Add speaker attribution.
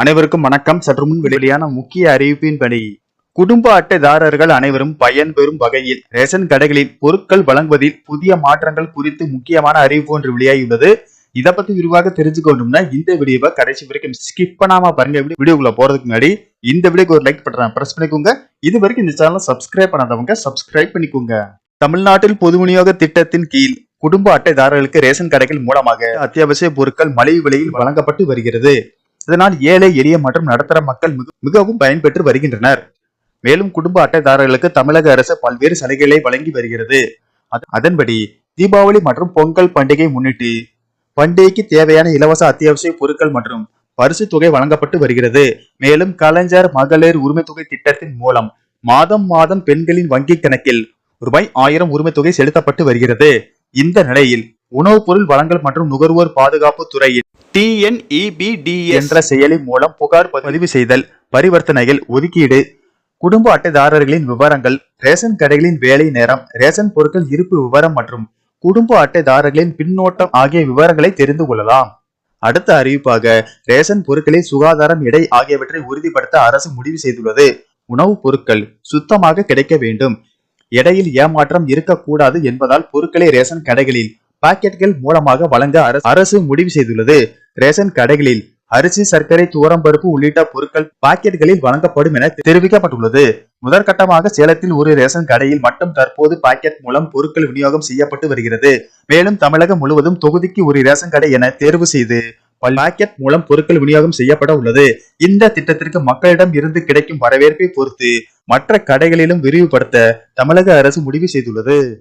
Speaker 1: அனைவருக்கும் வணக்கம். சற்று முன் வெளியான முக்கிய அறிவிப்பின்படி குடும்ப அட்டைதாரர்கள் அனைவரும் பயன்பெறும் வகையில் ரேஷன் கடைகளில் பொருட்கள் வழங்குவதில் புதிய மாற்றங்கள் குறித்து முக்கியமான அறிவிப்பு ஒன்று வெளியாகியுள்ளது. இதை பத்தி விரிவாக தெரிஞ்சுக்கணும்னா இந்த வீடியோவை கடைசி வரைக்கும் ஸ்கிப் பண்ணாம பாருங்க. வீடியோக்குள்ள போறதுக்கு முன்னாடி இந்த வீடியோக்கு ஒரு லைக் பண்றேன் பிரஸ் பண்ணிக்கோங்க. இது வரைக்கும் இந்த சேனலை சப்ஸ்கிரைப் பண்ணாதவங்க சப்ஸ்கிரைப் பண்ணிக்கோங்க. தமிழ்நாட்டில் பொது விநியோக திட்டத்தின் கீழ் குடும்ப அட்டைதாரர்களுக்கு ரேஷன் கடைகள் மூலமாக அத்தியாவசிய பொருட்கள் மலிவு விலையில் வழங்கப்பட்டு வருகிறது. இதனால் ஏழை எளிய மற்றும் நடுத்தர மக்கள் மிகவும் பயன்பெற்று வருகின்றனர். மேலும் குடும்ப அட்டைதாரர்களுக்கு தமிழக அரசு பல்வேறு சலுகைகளை வழங்கி வருகிறது. அதன்படி தீபாவளி மற்றும் பொங்கல் பண்டிகை முன்னிட்டு பண்டிகைக்கு தேவையான இலவச அத்தியாவசிய பொருட்கள் மற்றும் பரிசு தொகை வழங்கப்பட்டு வருகிறது. மேலும் கலைஞர் மகளிர் உரிமை தொகை திட்டத்தின் மூலம் மாதம் மாதம் பெண்களின் வங்கி கணக்கில் ரூபாய் ஆயிரம் உரிமை தொகை செலுத்தப்பட்டு வருகிறது. இந்த நிலையில் உணவுப் பொருள் வழங்கல் மற்றும் நுகர்வோர் பாதுகாப்பு துறையின் டிஎன்இபிடிஎஸ் என்ற செயலி மூலம் புகார் பதிவு செய்தல் பரிவர்த்தனைகள் ஒதுக்கீடு குடும்ப அட்டைதாரர்களின் விவரங்கள் ரேஷன் கடைகளின் வேலை நேரம் ரேஷன் பொருட்கள் இருப்பு விவரம் மற்றும் குடும்ப அட்டைதாரர்களின் பின்னோட்டம் ஆகிய விவரங்களை தெரிந்து கொள்ளலாம். அடுத்த அறிவிப்பாக ரேஷன் பொருட்களில் சுகாதாரம் எடை ஆகியவற்றை உறுதிப்படுத்த அரசு முடிவு செய்துள்ளது. உணவுப் பொருட்கள் சுத்தமாக கிடைக்க வேண்டும். எடையில் ஏமாற்றம் இருக்கக்கூடாது என்பதால் பொருட்களை ரேஷன் கடைகளில் பாக்கெட்கள் மூலமாக வழங்க அரசு- முடிவு செய்துள்ளது. ரேஷன் கடைகளில் அரிசி சர்க்கரை துவரம்பருப்பு உள்ளிட்ட பொருட்கள் பாக்கெட்டுகளில் வழங்கப்படும் என தெரிவிக்கப்பட்டுள்ளது. முதற்கட்டமாக சேலத்தில் ஒரு ரேஷன் கடையில் மட்டும் தற்போது பாக்கெட் மூலம் பொருட்கள் விநியோகம் செய்யப்பட்டு வருகிறது. மேலும் தமிழகம் முழுவதும் தொகுதிக்கு ஒரு ரேஷன் கடை என தேர்வு செய்து பாக்கெட் மூலம் பொருட்கள் விநியோகம் செய்யப்பட உள்ளது. இந்த திட்டத்திற்கு மக்களிடம் இருந்து கிடைக்கும் வரவேற்பை பொறுத்து மற்ற கடைகளிலும் விரிவுபடுத்த தமிழக அரசு முடிவு செய்துள்ளது.